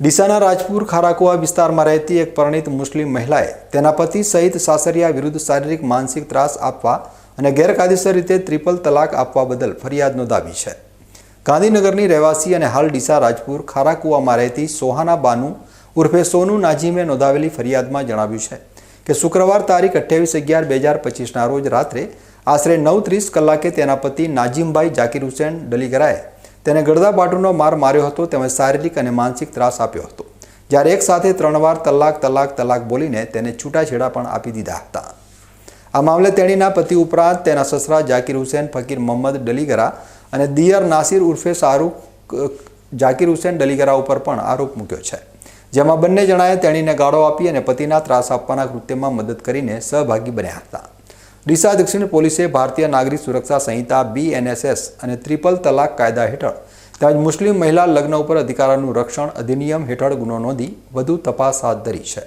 ડીસાના રાજપુર, ખારાકુવા વિસ્તારમાં રહેતી એક પરણિત મુસ્લિમ મહિલાએ તેના પતિ સહિત સાસરિયા વિરુદ્ધ શારીરિક, માનસિક ત્રાસ આપવા અને ગેરકાયદેસર રીતે ત્રિપલ તલાક આપવા બદલ ફરિયાદ નોંધાવી છે. ગાંધીનગરની રહેવાસી અને હાલ ડીસા રાજપુર, ખારાકુવામાં રહેતી સોહાના બાનુ ઉર્ફે સોનુ નાજીમે નોંધાવેલી ફરિયાદમાં જણાવ્યું છે કે શુક્રવાર તારીખ અઠ્યાવીસ અગિયાર બે હજાર પચીસના રોજ રાત્રે આશરે નવ ત્રીસ કલાકે તેના પતિ નાજીમભાઈ જાકીર હુસેન, ડલીગરાએ તેને ગળદાપાટુનો માર માર્યો હતો તેમજ શારીરિક અને માનસિક ત્રાસ આપ્યો હતો. જ્યારે એક સાથે ત્રણ વાર તલાક તલાક તલાક બોલીને તેને છૂટાછેડા પણ આપી દીધા હતા. આ મામલે તેણીના પતિ ઉપરાંત તેના સસરા જાકીર હુસેન, ફકીર મોહમ્મદ ડલીગરા અને દિયર નાસિર ઉર્ફે શાહરૂખ જાકીર હુસેન ડલીગરા ઉપર પણ આરોપ મૂક્યો છે. જેમાં બંને જણાએ તેણીને ગાળો આપી અને પતિના ત્રાસ આપવાના કૃત્યમાં મદદ કરીને સહભાગી બન્યા હતા. ડીસા દક્ષિણ પોલીસે ભારતીય નાગરિક સુરક્ષા સંહિતા બીએનએસએસ અને ત્રિપલ તલાક કાયદા હેઠળ તેમજ મુસ્લિમ મહિલા લગ્ન ઉપર અધિકારોનું રક્ષણ અધિનિયમ હેઠળ ગુનો નોંધી વધુ તપાસ હાથ ધરી છે.